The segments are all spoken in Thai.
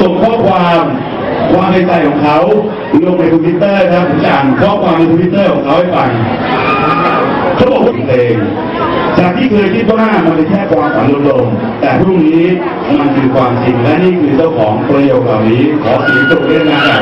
ส่งข้อความความในใจของเขาลงในทวิตเตอร์นะครับผมจะอ่านข้อความในทวิตเตอร์ของเขาให้ฟังเขาบอกว่าเพลงจากที่เคยคิดว่ามันเป็นแค่ความฝันลมๆแต่พรุ่งนี้มันคือความจริงและนี่คือเจ้าของประโยคเหล่านี้ขอเสียงตบมือนะครับ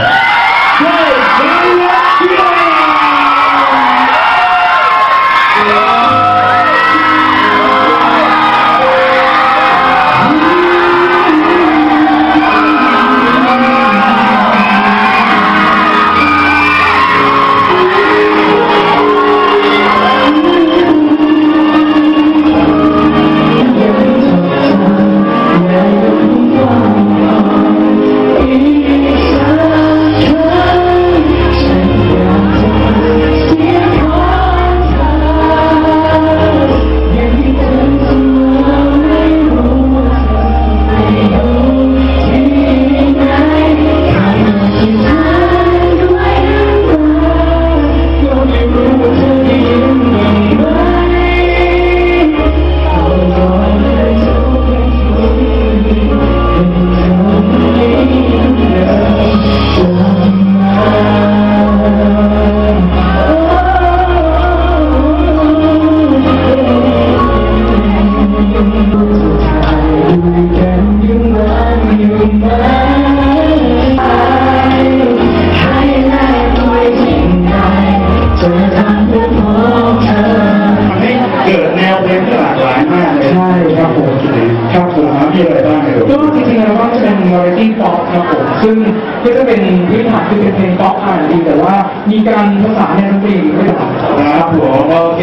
ป๊อปครับผมซึ่งก็จะเป็นพื้นฐานคือเป็นเพลงป๊อปอ่านดีแต่ว่ามีการภาษานในดนตรีด้วยครับครับผมโอเค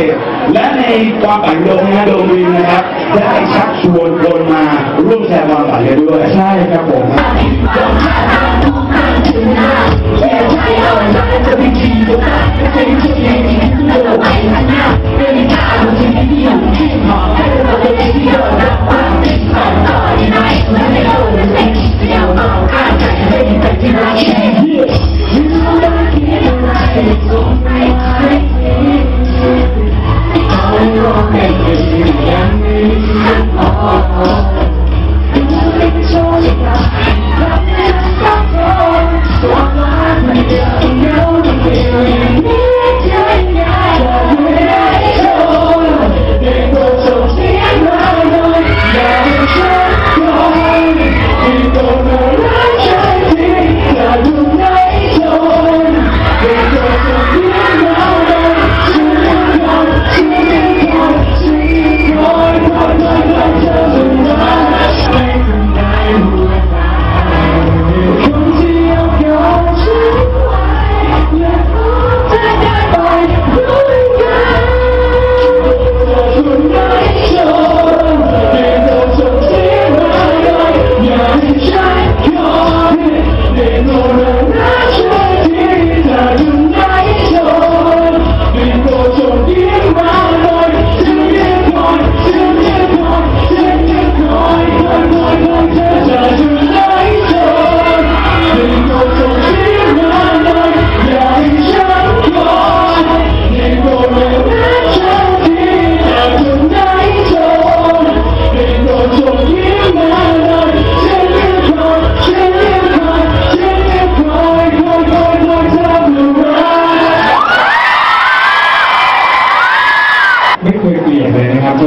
และในความฝันโดมนะโดมวินนะครับ ได้ชักชวนคนมาร่วมแชร์ความฝันกันด้วย ใช่ครับผม ไ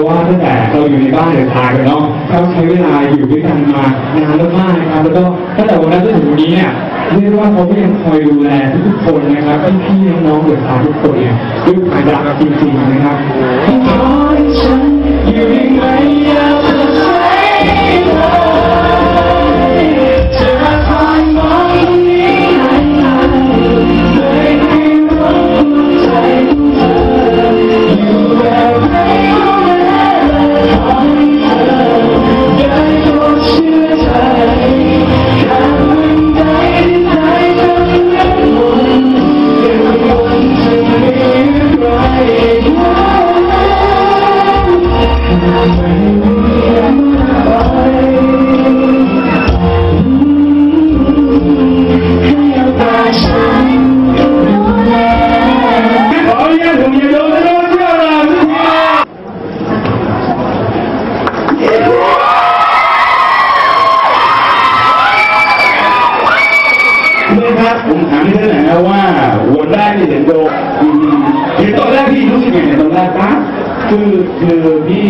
ว่าตั้งแต่เราอยู่ในบ้านเดินทางกันเนาะเขาใช้เวลาอยู่ด้วยกันมานานมากๆนะครับแล้วก็ตั้งแต่วันนั้นจนถึงวันนี้เนี่ยเรียกว่าเขาก็ยังคอยดูแลทุกคนนะครับพี่ๆน้องๆเดินทางทุกคนเนี่ยด้วยความรักจริงๆนะครับขอให้ฉันอยู่ยัง ผมถามพี่เท่หน่อยนะว่าวันแรกที่เห็นโดมเห็นตอนแรกพี่รู้สึกยังไงตอนแรกปั๊บคือคือพี่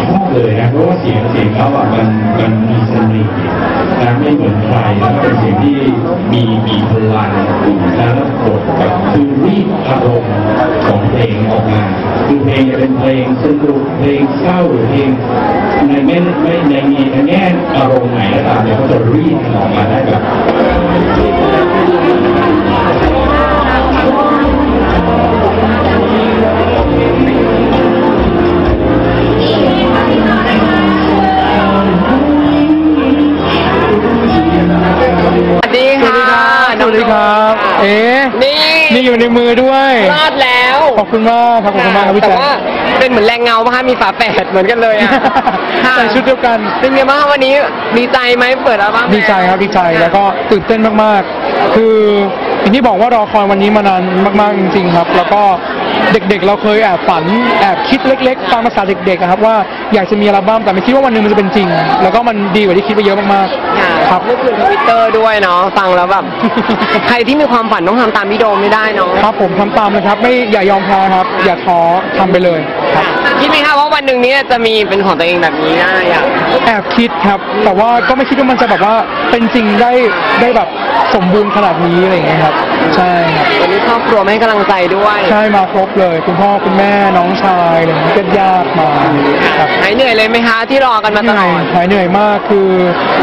ชอบเลยนะเพราะว่าเสียงเสียงเขาอะมันมันมีเสน่ห์นะไม่เหมือนใครแล้วเป็นเสียงที่มีมีพลังนะแล้วกดแบบคือรีดอารมณ์ของเพลงออกมาคือเพลงจะเป็นเพลงสนุกเพลงเศร้าหรือเพลงในไม่ไม่ในในแง่อารมณ์ไหนก็ตามเนี่ยเขาจะรีดมันออกมาได้แบบ สวัสดีค่ะสวัสดีครับ เอ๊ะนี่ นี่อยู่ในมือด้วย รอดแล้ว ขอบคุณมากครับ ขอบคุณมากครับพี่แต่แจ๊ค ว่า เป็นเหมือนแรงเงาปะคะมีฝาแฝดเหมือนกันเลยอะค่ะใส่ชุดเดียวกัน เป็นไงบ้างคะวันนี้ดีใจไหมเปิดอัลบั้มดีใจครับดีใจแล้วก็ตื่นเต้นมากๆ คืออย่างที่บอกว่ารอคอยวันนี้มานานมากๆจริงๆครับ แล้วก็ เด็กๆ เราเคยแอบฝันแอบคิดเล็กๆ ตามภาษาเด็กๆอะครับว่าอยากจะมีอัลบั้มแต่ไม่คิดว่าวันหนึงมันจะเป็นจริง แล้วก็มันดีกว่าที่คิดไปเยอะมากค่ะๆครับ เมื่อคืนทวิตเตอร์ด้วยเนาะฟังแล้วแบบ ใครที่มีความฝันต้องทำตามพี่โดมไม่ได้เนาะครับผมทำตามนะครับ ไม่อย่ายอมแพ้ครับ อย่าท้อทำไปเลยครับ คิดไหมคะว่าวันหนึ่งเนี้จะมีเป็นของตัวเองแบบนี้ได้อะแอบคิดครับ แต่ว่าก็ไม่คิดว่ามันจะแบบว่าเป็นจริงได้ได้แบบสมบูรณ์ขนาดนี้อะไรอย่างเงี้ยครับ ใช่ครับวันนี้ครอบครัวมาให้กำลังใจด้วยใช่มาครบเลย คุณพ่อคุณแม่น้องชายอะไรอย่างเงี้ยญาติๆมาครับ หายเหนื่อยเลยไหมคะที่รอกันมาเหตนื่ลอยอด หายเหนื่อยมากคือ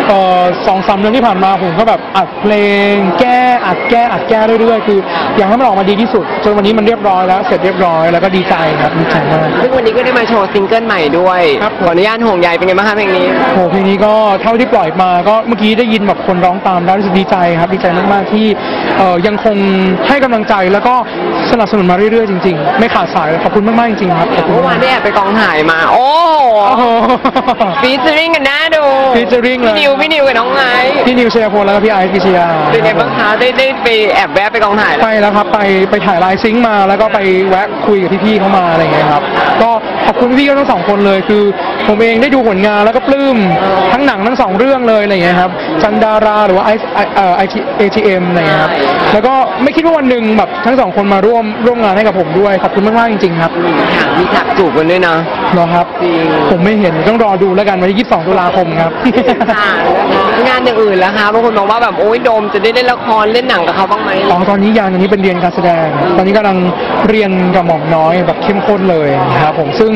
เอ่อสองสามเดือนที่ผ่านมาผมก็แบบอัดเพลง แก้ อัดแก้อัดแก้เรื่อยๆคืออยากให้มันออกมาดีที่สุด จนวันนี้มันเรียบร้อยแล้วเสร็จเรียบร้อยแล้วก็ดีใจครับดีใจมาก ซึ่งวันนี้ก็ได้มาโชว์ซิงเกิลใหม่ด้วยครับขออนุญาตห่วงใยเป็นไงบ้างคะเพลงนี้ โหเพลงนี้ก็เท่าที่ปล่อยมาก็เมื่อกี้ได้ยินแบบคนร้องตามแล้วรู้สึกดีใจครับดีใจมากๆที่เอ่อยังคงให้กำลังใจแล้วก็สนับสนุนมาเรื่อยๆจริงๆ ไม่ขาดสายเลยขอบคุณมากๆจริงๆครับขอบคุณเมื่อวานได้แอบไปกองถ่ายมา โอ้โหโอ้โห ฟีเจอริ่งกันน่าดู featuring เลย พี่นิวพี่นิวกับน้องไอซ์พี่นิวเชียร์พลแล้วก็พี่ไอซ์พิชยา เป็นไงบ้างคะได้ได้ไปแอบแวะไปกองถ่ายไปแล้วครับไปไปถ่ายไลน์ซิงค์มา แล้วก็ไปแวะคุยกับพี่ๆเขามาอะไรอย่างเงี้ยครับก็ขอบคุณพี่ๆทั้งสองคนเลยคือ ผมเองได้ดูผลงานแล้วก็ปลื้มทั้งหนังทั้งสองเรื่องเลยอะไรอย่างเงี้ยครับจันดาราหรือว่าไอเอ่อไอทีเอทีเอ็มอะไรอย่างเงี้ยครับแล้วก็ไม่คิดว่าวันหนึ่งแบบทั้งสองคนมาร่วมร่วมงานให้กับผมด้วยขอบคุณมากๆจริงๆครับค่ะมีฉากจูบกันด้วยนะเหรอครับจริงผมไม่เห็นต้องรอดูแล้วกันวันที่22ตุลาคมครับค่ะงานอย่างอื่นแล้วคะบางคนบอกว่าแบบโอ้ยโดมจะได้เล่นละครเล่นหนังกับเขาบ้างไหมอ๋อตอนนี้ยังตอนนี้เป็นเรียนการแสดง ตอนนี้กำลังเรียนกับหม่อมน้อยแบบเข้มข้นเลยนะครับผมซึ่ง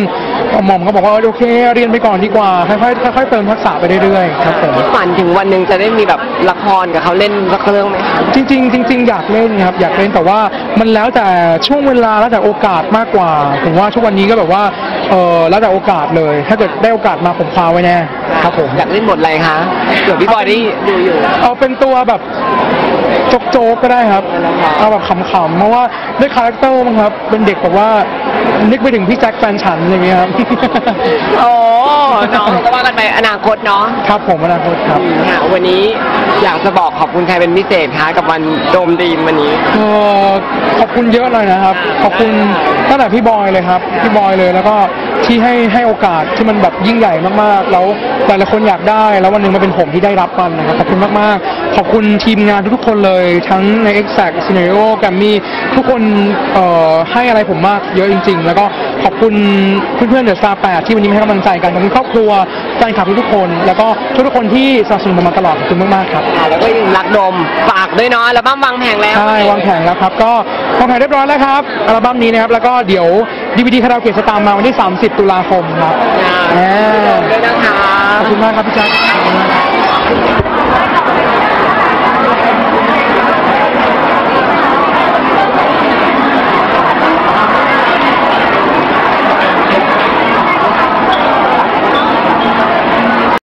หม่อมก็บอกว่าโอเคเรียนไปก่อนดีกว่าค่อยๆค่อยๆเติมทักษะไปเรื่อยๆครับผมฝันถึงวันหนึ่งจะได้มีแบบละครกับเขาเล่นสักเรื่องไหมคะจริง ๆ จริง ๆ อยากเล่นครับอยากเล่นแต่ว่ามันแล้วแต่ช่วงเวลาแล้วแต่โอกาสมากกว่า ผมว่าทุกวันนี้ก็แบบว่าเออแล้วแต่โอกาสเลย ถ้าเกิดได้โอกาสมาผมคว้าไว้แน่ครับผมอยากเล่นบทอะไรคะเผื่อพี่บอยได้ดูอยู่เอาเป็นตัวแบบโจ๊กๆก็ได้ครับเอาแบบขำๆเพราะว่าด้วยคาแรคเตอร์มั้งครับเป็นเด็กแบบว่า นึกไปถึงพี่แจ็คแฟนฉันอย่างเงี้ยครับ โอ้น้องก็ว่ากันไปอนาคตเนาะครับผมอนาคตครับ ค่ะวันนี้อยากจะบอกขอบคุณใครเป็นพิเศษคะกับวันโดมดีมวันนี้ เอ่อขอบคุณเยอะเลยนะครับ ขอบคุณตั้งแต่พี่บอยเลยครับ พี่บอยเลยแล้วก็ ที่ให้ให้โอกาสที่มันแบบยิ่งใหญ่มากๆ แล้วหลายๆคนอยากได้ แล้ววันหนึ่งมาเป็นผมที่ได้รับมันนะครับขอบคุณมากๆ ขอบคุณทีมงานทุกๆคนเลย ทั้งใน Exact Scenario แกมมี่ทุกคนเอ่อให้อะไรผมมากเยอะจริง ๆ แล้วก็ขอบคุณเพื่อนๆเดอะสตาร์แปดที่วันนี้มาให้กำลังใจกันขอบคุณครอบครัวแฟนคลับทุกๆคน แล้วก็ทุกๆคนที่สนับสนุนผมมาตลอดขอบคุณมากๆครับ ค่ะแล้วก็ยังรักโดมฝากด้วยเนาะแล้วบ้ามวางแผงแล้ว ใช่วางแผนแล้วครับ ก็วางแผนเรียบร้อยแล้วครับอัลบั้มนี้นะครับ แล้วก็เดี๋ยว ดีวีดีคาราโอเกะสตาร์มาวันที่ 30 ตุลาคมครับขอบคุณมากครับพี่แจ๊ค